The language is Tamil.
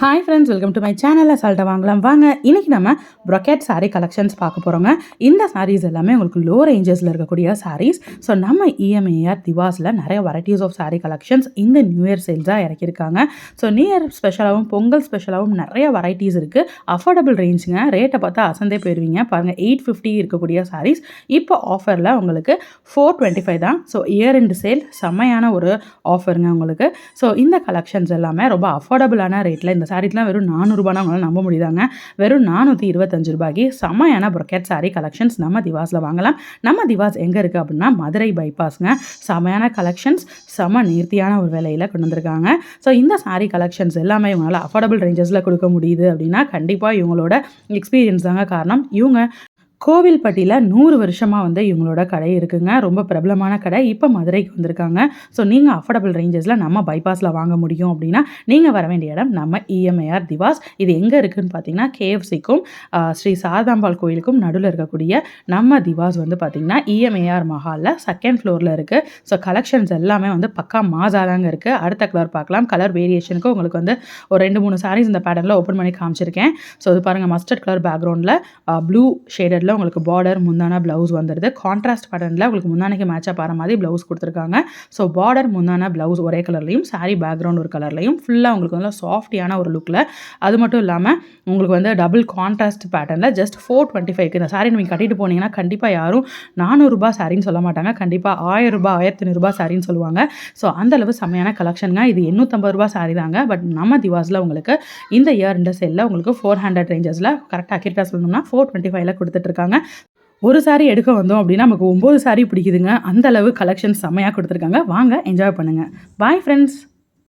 Hi friends welcome to my சேனலில் சால்ட்டை வாங்கலாம் வாங்க இன்றைக்கி நம்ம ப்ரொக்கெட் சாரீ கலெக்ஷன்ஸ் பார்க்க போகிறோங்க இந்த சாரீஸ் எல்லாமே உங்களுக்கு லோ ரேஞ்சஸில் இருக்கக்கூடிய சாரீஸ் ஸோ நம்ம இஎம்ஏஆர் திவாஸில் நிறைய வெரைட்டிஸ் ஆஃப் சாரீ கலெக்ஷன்ஸ் இந்த நியூ இயர் சேல்ஸாக இறக்கியிருக்காங்க. ஸோ நியூ இயர் ஸ்பெஷலாகவும் பொங்கல் ஸ்பெஷலாகவும் நிறைய வெரைட்டிஸ் இருக்குது அஃபோர்டபுள் ரேஞ்சுங்க ரேட்டை பார்த்தா அசந்தே போயிடுவீங்க பாருங்கள் எயிட் ஃபிஃப்டி இருக்கக்கூடிய சாரீஸ் இப்போ ஆஃபரில் உங்களுக்கு ஃபோர் டுவெண்ட்டி ஃபைவ் தான். ஸோ இயர் இண்டு சேல் செம்மையான ஒரு ஆஃபருங்க உங்களுக்கு. ஸோ இந்த கலெக்ஷன்ஸ் எல்லாமே ரொம்ப அஃபோர்டபுளான ரேட்டில் இந்த சாரீஸ்லாம் வெறும் நானூறுபானா உங்களால் நம்ப முடியுதாங்க? வெறும் நானூற்றி இருபத்தஞ்சு ரூபாய்க்கு செம்மையான ப்ரொக்கெட் சாரீ கலெக்ஷன்ஸ் நம்ம திவாஸில் வாங்கலாம். நம்ம திவாஸ் எங்கே இருக்குது அப்படின்னா மதுரை பைபாஸ்ங்க செம்மையான கலெக்ஷன்ஸ் செம நேர்த்தியான ஒரு விலையில் கொண்டு வந்திருக்காங்க. ஸோ இந்த சாரீ கலெக்ஷன்ஸ் எல்லாமே இவங்களால் அஃபோர்டபுள் ரேஞ்சஸில் கொடுக்க முடியுது அப்படின்னா கண்டிப்பாக இவங்களோட எக்ஸ்பீரியன்ஸ் தாங்க காரணம். இவங்க கோவில்பட்டியில் நூறு வருஷமாக வந்து இவங்களோட கடை இருக்குங்க. ரொம்ப பிரபலமான கடை. இப்போ மதுரைக்கு வந்திருக்காங்க. ஸோ நீங்கள் அஃபோர்டபுள் ரேஞ்சஸில் நம்ம பைபாஸில் வாங்க முடியும் அப்படின்னா நீங்கள் வர வேண்டிய இடம் நம்ம இஎம்ஐஆர் திவாஸ் இது எங்கே இருக்குதுன்னு பார்த்தீங்கன்னா கேஎஃப்சிக்கும் ஸ்ரீ சாரதாம்பாள் கோயிலுக்கும் நடுவில் இருக்கக்கூடிய நம்ம திவாஸ் வந்து பார்த்திங்கன்னா இஎம்ஐஆர் மஹாலில் செகண்ட் ஃப்ளோரில் இருக்குது ஸோ கலெக்ஷன்ஸ் எல்லாமே வந்து பக்கா மாசாதாங்க இருக்குது அடுத்த கலர் பார்க்கலாம். கலர் வேரியேஷனுக்கு உங்களுக்கு வந்து ஒரு ரெண்டு மூணு சாரீஸ் இந்த பேட்டர்னில் ஓப்பன் பண்ணி காமிச்சிருக்கேன். ஸோ இது பாருங்கள் மஸ்டர்ட் கலர் பேக்ரவுண்டில் ப்ளூ ஷேடடில் உங்களுக்கு பார்டர் முந்தான ப்ளவுஸ் வந்துடுது கான்ட்ராஸ்ட் பேட்டர்னில் உங்களுக்கு முந்தானைக்கு மேட்சாக பாரு மாதிரி ப்ளவுஸ் கொடுத்துருக்காங்க. ஸோ பார்டர் முந்தான ப்ளவுஸ் ஒரே கலர்லையும் saree பேக்ரவுண்ட் ஒரு கலர்லையும் ஃபுல்லாக உங்களுக்கு நல்லா சாஃப்டியான ஒரு லுக்கில் அது மட்டும் இல்லாமல் உங்களுக்கு வந்து டபுள் கான்ட்ராஸ்ட் பேட்டர்னில் ஜஸ்ட் ஃபோர் டுவெண்ட்டி ஃபைவ்க்கு இந்த சாரீ நீங்கள் கட்டிட்டு போனீங்கன்னா கண்டிப்பாக யாரும் நானூறுரூபா சாரின்னு சொல்ல மாட்டாங்க. கண்டிப்பாக ஆயிரம் ரூபாய் ஆயிரத்தி ஐநூறுரூபா சாரின்னு சொல்லுவாங்க. ஸோ அந்த அளவு செம்மையான கலெக்ஷனுங்க இது எண்ணூற்றம்பது ரூபா சாரி தாங்க. பட் நம்ம திவாஸில் உங்களுக்கு இந்த இயர் இந்த செல்லில் உங்களுக்கு ஃபோர் ஹண்ட்ரட் ரேஞ்சஸில் கரெக்டாக அக்யூரேட்டாக சொல்லணும்னா ஃபோர் டுவெண்ட்டி ஃபைவ்ல கொடுத்துட்ருக்காங்க ஒரு சாரி எடுக்க வந்தோம் அப்படின்னா நமக்கு ஒம்பது சாரி பிடிக்குதுங்க. அந்த அளவு கலெக்ஷன் செம்மையாக கொடுத்துருக்காங்க. வாங்க என்ஜாய் பண்ணுங்கள் பாய் ஃப்ரெண்ட்ஸ்